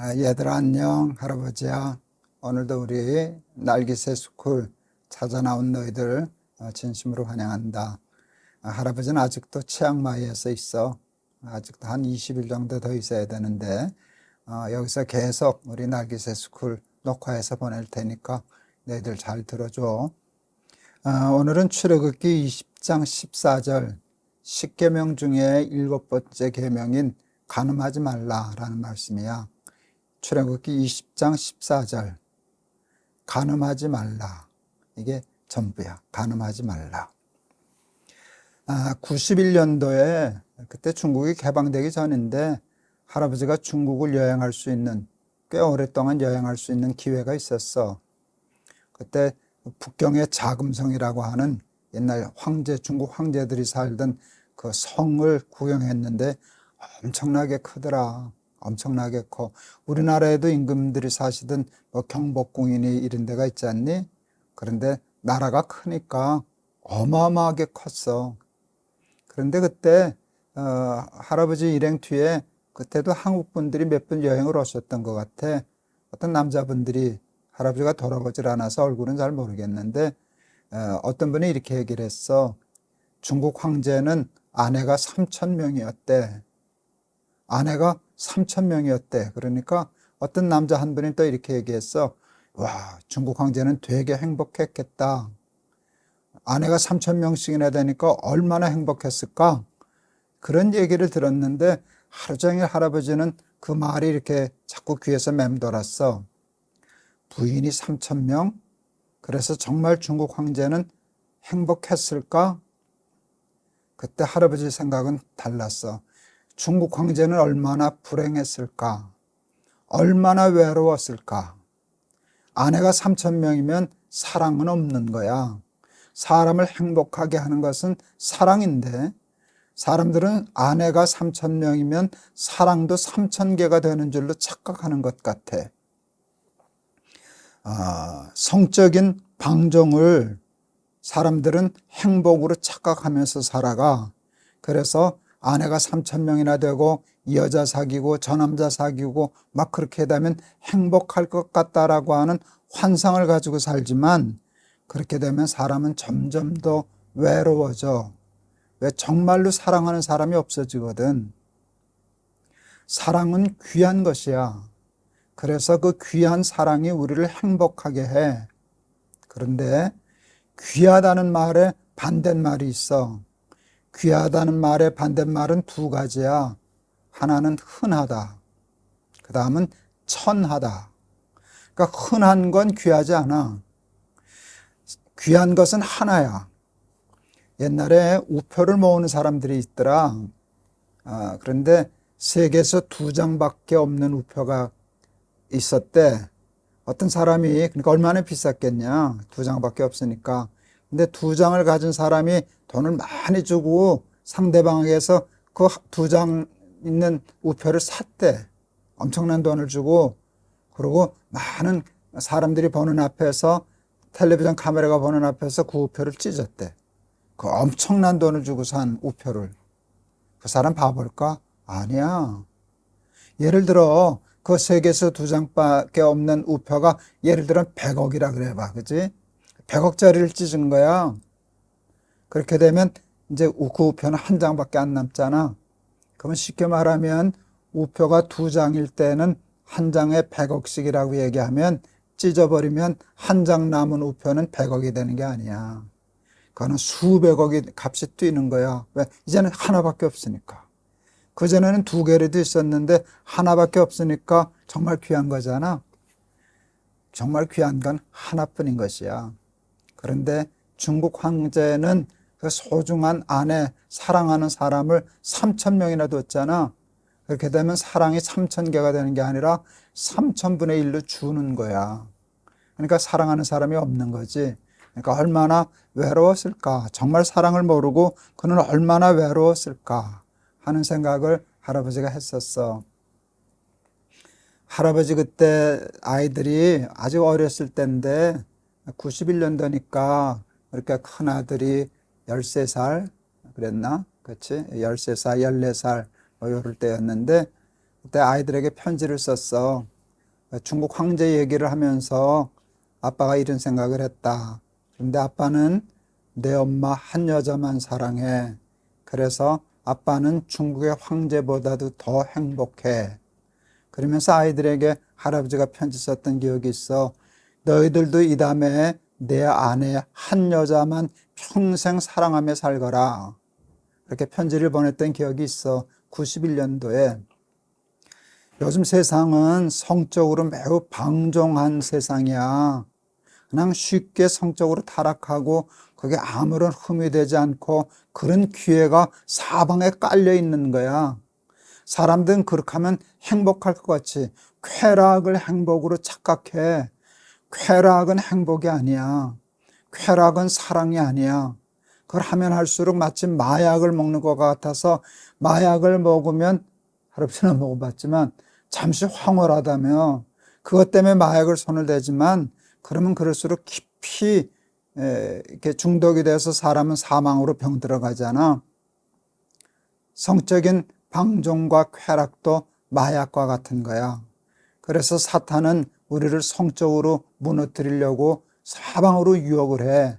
아, 얘들아 안녕 할아버지야. 오늘도 우리 날기새 스쿨 찾아 나온 너희들 어, 진심으로 환영한다. 아, 할아버지는 아직도 치앙마이에서 있어. 아직도 한 20일 정도 더 있어야 되는데 어, 여기서 계속 우리 날기새 스쿨 녹화해서 보낼 테니까 너희들 잘 들어줘. 아, 오늘은 출애굽기 20장 14절. 10계명 중에 일곱 번째 계명인 간음하지 말라라는 말씀이야. 출애굽기 20장 14절 간음하지 말라. 이게 전부야. 간음하지 말라. 아, 91년도에 그때 중국이 개방되기 전인데 할아버지가 중국을 여행할 수 있는 꽤 오랫동안 여행할 수 있는 기회가 있었어. 그때 북경의 자금성이라고 하는 옛날 황제 중국 황제들이 살던 그 성을 구경했는데 엄청나게 크더라. 엄청나게 커. 우리나라에도 임금들이 사시던 뭐 경복궁이니 이런 데가 있지 않니? 그런데 나라가 크니까 어마어마하게 컸어. 그런데 그때 어, 할아버지 일행 뒤에 그때도 한국 분들이 몇 분 여행을 오셨던 것 같아. 어떤 남자분들이 할아버지가 돌아보질 않아서 얼굴은 잘 모르겠는데 어, 어떤 분이 이렇게 얘기를 했어. 중국 황제는 아내가 3천 명이었대. 아내가 3천 명이었대. 그러니까 어떤 남자 한 분이 또 이렇게 얘기했어. 와, 중국 황제는 되게 행복했겠다. 아내가 3천 명씩이나 되니까 얼마나 행복했을까? 그런 얘기를 들었는데 하루 종일 할아버지는 그 말이 이렇게 자꾸 귀에서 맴돌았어. 부인이 3천 명? 그래서 정말 중국 황제는 행복했을까? 그때 할아버지 생각은 달랐어. 중국 황제는 얼마나 불행했을까? 얼마나 외로웠을까? 아내가 3천 명이면 사랑은 없는 거야. 사람을 행복하게 하는 것은 사랑인데 사람들은 아내가 3천 명이면 사랑도 3천 개가 되는 줄로 착각하는 것 같아. 아, 성적인 방종을 사람들은 행복으로 착각하면서 살아가. 그래서 아내가 3천 명이나 되고 이 여자 사귀고 저 남자 사귀고 막 그렇게 되면 행복할 것 같다라고 하는 환상을 가지고 살지만 그렇게 되면 사람은 점점 더 외로워져. 왜 정말로 사랑하는 사람이 없어지거든. 사랑은 귀한 것이야. 그래서 그 귀한 사랑이 우리를 행복하게 해. 그런데 귀하다는 말에 반대말이 있어. 귀하다는 말의 반대말은 두 가지야. 하나는 흔하다. 그 다음은 천하다. 그러니까 흔한 건 귀하지 않아. 귀한 것은 하나야. 옛날에 우표를 모으는 사람들이 있더라. 아, 그런데 세계에서 두 장밖에 없는 우표가 있었대. 어떤 사람이, 그러니까 얼마나 비쌌겠냐. 두 장밖에 없으니까. 근데 두 장을 가진 사람이 돈을 많이 주고 상대방에게서 그 두 장 있는 우표를 샀대. 엄청난 돈을 주고. 그리고 많은 사람들이 보는 앞에서 텔레비전 카메라가 보는 앞에서 그 우표를 찢었대. 그 엄청난 돈을 주고 산 우표를. 그 사람 바볼까? 아니야. 예를 들어, 그 세계에서 두 장밖에 없는 우표가 예를 들어 100억이라 그래 봐. 그지? 100억짜리를 찢은 거야. 그렇게 되면 이제 그 우표는 한 장밖에 안 남잖아. 그러면 쉽게 말하면 우표가 두 장일 때는 한 장에 100억씩이라고 얘기하면 찢어버리면 한 장 남은 우표는 100억이 되는 게 아니야. 그거는 수백억이 값이 뛰는 거야. 왜? 이제는 하나밖에 없으니까. 그전에는 두 개라도 있었는데 하나밖에 없으니까 정말 귀한 거잖아. 정말 귀한 건 하나뿐인 것이야. 그런데 중국 황제는 그 소중한 아내, 사랑하는 사람을 3천 명이나 뒀잖아. 그렇게 되면 사랑이 3천 개가 되는 게 아니라 3천분의 1로 주는 거야. 그러니까 사랑하는 사람이 없는 거지. 그러니까 얼마나 외로웠을까. 정말 사랑을 모르고 그는 얼마나 외로웠을까 하는 생각을 할아버지가 했었어. 할아버지 그때 아이들이 아주 어렸을 때인데 91년도니까 그러니까 큰 아들이 13살 그랬나? 그렇지? 13살, 14살 뭐 요럴 때였는데 그때 아이들에게 편지를 썼어. 중국 황제 얘기를 하면서 아빠가 이런 생각을 했다. 그런데 아빠는 내 엄마 한 여자만 사랑해. 그래서 아빠는 중국의 황제보다도 더 행복해. 그러면서 아이들에게 할아버지가 편지 썼던 기억이 있어. 너희들도 이 다음에 내 아내 한 여자만 평생 사랑하며 살거라. 이렇게 편지를 보냈던 기억이 있어. 91년도에. 요즘 세상은 성적으로 매우 방종한 세상이야. 그냥 쉽게 성적으로 타락하고 그게 아무런 흠이 되지 않고 그런 기회가 사방에 깔려 있는 거야. 사람들은 그렇게 하면 행복할 것 같이 쾌락을 행복으로 착각해. 쾌락은 행복이 아니야. 쾌락은 사랑이 아니야. 그걸 하면 할수록 마치 마약을 먹는 것 같아서 마약을 먹으면 할아버지는 먹어봤지만 잠시 황홀하다며 그것 때문에 마약을 손을 대지만 그러면 그럴수록 깊이 이렇게 중독이 돼서 사람은 사망으로 병 들어 가잖아. 성적인 방종과 쾌락도 마약과 같은 거야. 그래서 사탄은 우리를 성적으로 무너뜨리려고 사방으로 유혹을 해.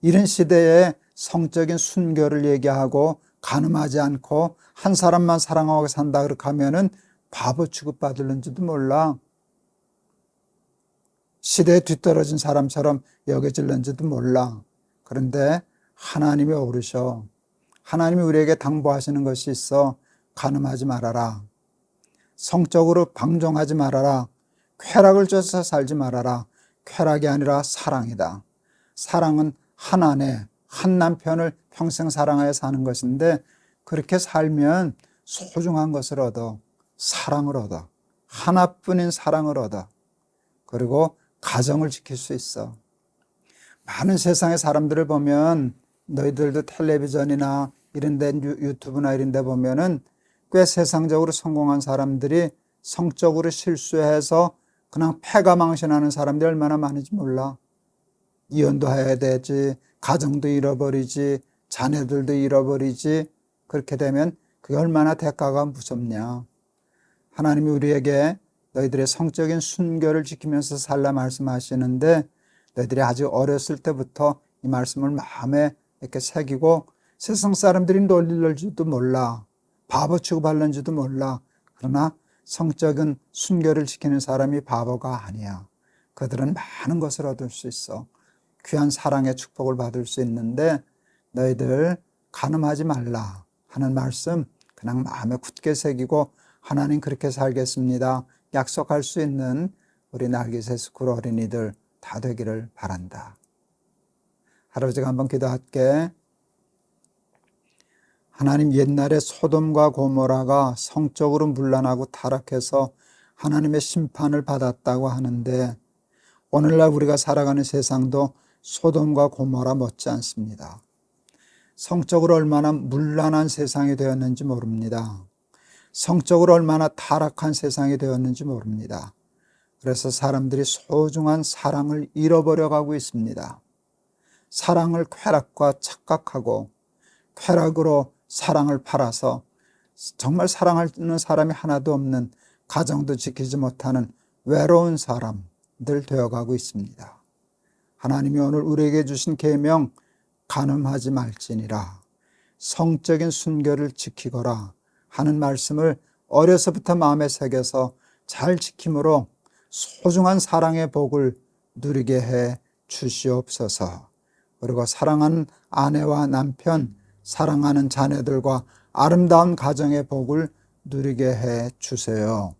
이런 시대에 성적인 순결을 얘기하고 가늠하지 않고 한 사람만 사랑하고 산다 그렇게 하면은 바보 취급받을는지도 몰라. 시대에 뒤떨어진 사람처럼 여겨질는지도 몰라. 그런데 하나님이 오르셔. 하나님이 우리에게 당부하시는 것이 있어. 가늠하지 말아라. 성적으로 방종하지 말아라. 쾌락을 쫓아 살지 말아라. 쾌락이 아니라 사랑이다. 사랑은 한 아내, 한 남편을 평생 사랑하여 사는 것인데 그렇게 살면 소중한 것을 얻어. 사랑을 얻어. 하나뿐인 사랑을 얻어. 그리고 가정을 지킬 수 있어. 많은 세상의 사람들을 보면 너희들도 텔레비전이나 이런 데 유튜브나 이런 데 보면은 꽤 세상적으로 성공한 사람들이 성적으로 실수해서 그냥 패가 망신하는 사람들이 얼마나 많은지 몰라. 이혼도 해야 되지, 가정도 잃어버리지, 자녀들도 잃어버리지. 그렇게 되면 그게 얼마나 대가가 무섭냐. 하나님이 우리에게 너희들의 성적인 순결을 지키면서 살라 말씀하시는데 너희들이 아주 어렸을 때부터 이 말씀을 마음에 이렇게 새기고 세상 사람들이 놀릴지도 몰라. 바보 취급할는지도 몰라. 그러나 성적인 순결을 지키는 사람이 바보가 아니야. 그들은 많은 것을 얻을 수 있어. 귀한 사랑의 축복을 받을 수 있는데 너희들 가늠하지 말라 하는 말씀 그냥 마음에 굳게 새기고 하나님 그렇게 살겠습니다. 약속할 수 있는 우리 날개새 스쿨 어린이들 다 되기를 바란다. 할아버지가 한번 기도할게. 하나님 옛날에 소돔과 고모라가 성적으로 문란하고 타락해서 하나님의 심판을 받았다고 하는데 오늘날 우리가 살아가는 세상도 소돔과 고모라 못지 않습니다. 성적으로 얼마나 문란한 세상이 되었는지 모릅니다. 성적으로 얼마나 타락한 세상이 되었는지 모릅니다. 그래서 사람들이 소중한 사랑을 잃어버려 가고 있습니다. 사랑을 쾌락과 착각하고 쾌락으로 사랑을 팔아서 정말 사랑하는 사람이 하나도 없는 가정도 지키지 못하는 외로운 사람들 되어가고 있습니다. 하나님이 오늘 우리에게 주신 계명 간음하지 말지니라 성적인 순결을 지키거라 하는 말씀을 어려서부터 마음에 새겨서 잘 지킴으로 소중한 사랑의 복을 누리게 해 주시옵소서. 그리고 사랑하는 아내와 남편, 사랑하는 자녀들과 아름다운 가정의 복을 누리게 해 주세요.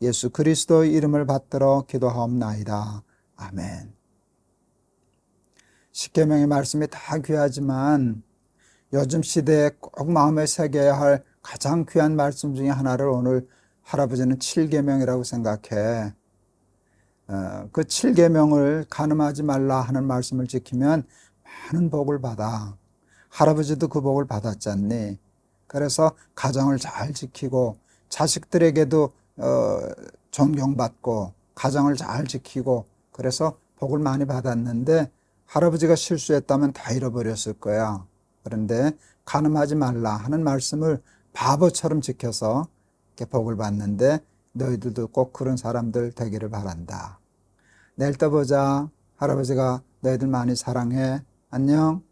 예수 그리스도 이름을 받들어 기도하옵나이다. 아멘. 십계명의 말씀이 다 귀하지만 요즘 시대에 꼭 마음에 새겨야 할 가장 귀한 말씀 중에 하나를 오늘 할아버지는 칠계명이라고 생각해. 어, 그 칠계명을 가늠하지 말라 하는 말씀을 지키면 많은 복을 받아. 할아버지도 그 복을 받았잖니. 그래서 가정을 잘 지키고 자식들에게도 어, 존경받고 가정을 잘 지키고 그래서 복을 많이 받았는데 할아버지가 실수했다면 다 잃어버렸을 거야. 그런데 가늠하지 말라 하는 말씀을 바보처럼 지켜서 이렇게 복을 받는데 너희들도 꼭 그런 사람들 되기를 바란다. 내일 또 보자. 할아버지가 너희들 많이 사랑해. 안녕.